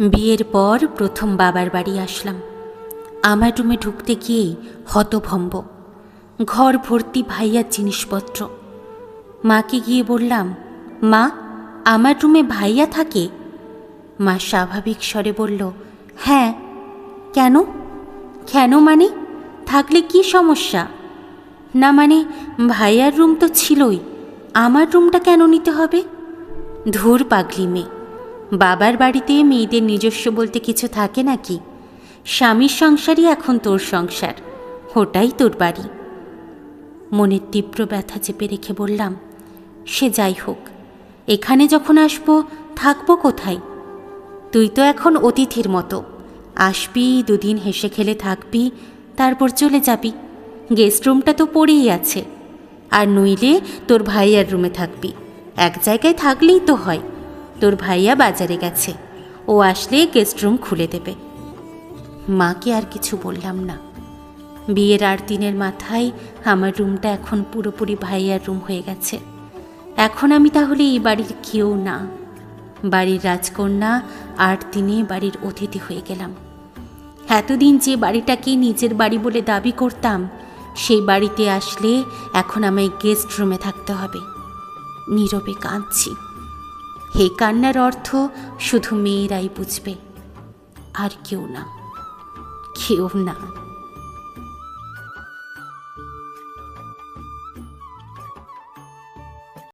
বিয়ের পর প্রথম বাবার বাড়ি আসলাম। আমার রুমে ঢুকতে গিয়েই হতভম্ব। ঘর ভর্তি ভাইয়ার জিনিসপত্র। মাকে গিয়ে বললাম, মা আমার রুমে ভাইয়া থাকে? মা স্বাভাবিক স্বরে বলল হ্যাঁ। কেন? কেন মানে? থাকলে কি সমস্যা? না মানে ভাইয়ার রুম তো ছিলই। আমার রুমটা কেন নিতে হবে? ধুর পাগলি মেয়ে। বাবার বাড়িতে মেয়েদের নিজস্ব বলতে কিছু থাকে নাকি? স্বামীর সংসারই এখন তোর সংসার, ওটাই তোর বাড়ি। মনের তীব্র ব্যথা চেপে রেখে বললাম, সে যাই হোক, এখানে যখন আসব, থাকব কোথায়? তুই তো এখন অতিথির মতো, আসবি, দুদিন হেসে খেলে থাকবি, তারপর চলে যাবি। গেস্ট রুমটা তো পড়েই আছে, আর নইলে তোর ভাইয়ার রুমে থাকবি, এক জায়গায় থাকলেই তো হয়। তোর ভাইয়া বাজারে গেছে। ও আসলে গেস্ট রুম খুলে দেবে। মাকে আর কিছু বললাম না। বিয়ের আট দিনের মাথায় আমার রুমটা এখন পুরোপুরি ভাইয়ার রুম হয়ে গেছে। এখন আমি তাহলে এই বাড়ির কেউ না। বাড়ির রাজকন্যা আট দিনে বাড়ির অতিথি হয়ে গেলাম। এতদিন যে বাড়িটাকে নিজের বাড়ি বলে দাবি করতাম, সেই বাড়িতে আসলে এখন আমায় গেস্ট রুমে থাকতে হবে। নীরবে কাঁদছি। হে কান্নার অর্থ শুধু মেয়েরাই বুঝবে আর কেউ না কেউ না।